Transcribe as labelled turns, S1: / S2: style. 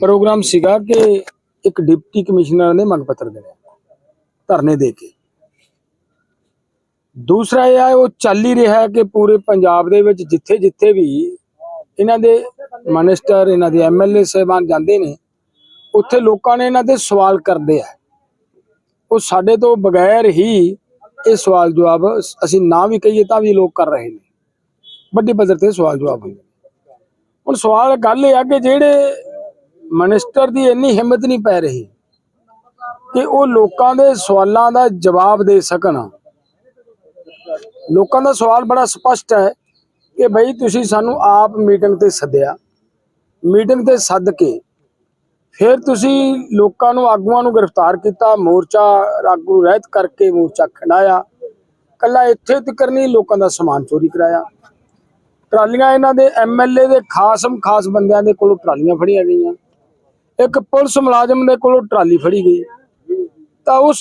S1: Programme ਸੀਗਾ ਕਿ ਇੱਕ ਡਿਪਟੀ ਕਮਿਸ਼ਨਰ ਨੇ ਮੰਗ ਪੱਤਰ ਦੇਣਾ ਧਰਨੇ ਦੇ ਕੇ। ਦੂਸਰਾ ਇਹ ਹੈ ਉਹ ਚੱਲ ਹੀ ਰਿਹਾ ਕਿ ਪੂਰੇ ਪੰਜਾਬ ਦੇ ਵਿੱਚ ਜਿੱਥੇ ਜਿੱਥੇ ਵੀ ਇਹਨਾਂ ਦੇ ਮਿਨਿਸਟਰ ਇਹਨਾਂ ਦੇ ਐਮਐਲਏ ਸਹਿਬਾਨ ਜਾਂਦੇ ਨੇ, ਉੱਥੇ ਲੋਕਾਂ ਨੇ ਇਹਨਾਂ ਦੇ ਸਵਾਲ ਕਰਦੇ ਆ। ਉਹ ਸਾਡੇ ਤੋਂ ਬਗੈਰ ਹੀ ਇਹ ਸਵਾਲ ਜਵਾਬ, ਅਸੀਂ ਨਾ ਵੀ ਕਹੀਏ ਤਾਂ ਵੀ ਲੋਕ ਕਰ ਰਹੇ ਨੇ। ਵੱਡੇ ਪੱਧਰ ਤੇ ਸਵਾਲ ਜਵਾਬ ਹੁੰਦੇ ਹੁਣ ਸਵਾਲ ਗੱਲ ਇਹ ਆ ਕਿ ਜਿਹੜੇ ਮਨਿਸਟਰ ਦੀ ਇੰਨੀ ਹਿੰਮਤ ਨਹੀਂ ਪੈ ਰਹੀ ਕਿ ਉਹ ਲੋਕਾਂ ਦੇ ਸਵਾਲਾਂ ਦਾ ਜਵਾਬ ਦੇ ਸਕਣ। ਲੋਕਾਂ ਦਾ ਸਵਾਲ ਬੜਾ ਸਪਸ਼ਟ ਹੈ ਕਿ ਬਈ ਤੁਸੀਂ ਸਾਨੂੰ ਆਪ ਮੀਟਿੰਗ ਤੇ ਸੱਦਿਆ। ਮੀਟਿੰਗ ਤੇ ਸੱਦ ਕੇ ਫਿਰ ਤੁਸੀਂ ਲੋਕਾਂ ਨੂੰ, ਆਗੂਆਂ ਨੂੰ ਗ੍ਰਿਫਤਾਰ ਕੀਤਾ, ਮੋਰਚਾ ਆਗੂ ਰਹਿਤ ਕਰਕੇ ਮੋਰਚਾ ਖੰਡਾਇਆ। ਕੱਲਾ ਇੱਥੇ ਤੱਕ ਨਹੀਂ, ਲੋਕਾਂ ਦਾ ਸਮਾਨ ਚੋਰੀ ਕਰਾਇਆ। ਟਰਾਲੀਆਂ ਇਹਨਾਂ ਦੇ ਐਮਐਲਏ ਦੇ ਖਾਸਮ ਖਾਸ ਬੰਦਿਆਂ ਦੇ ਕੋਲੋਂ ਟਰਾਲੀਆਂ ਫੜੀਆਂ ਗਈਆਂ। ਇੱਕ ਪੁਲਿਸ ਮੁਲਾਜ਼ਮ ਦੇ ਕੋਲੋਂ ਟਰਾਲੀ ਫੜੀ ਗਈ ਤਾਂ ਉਹ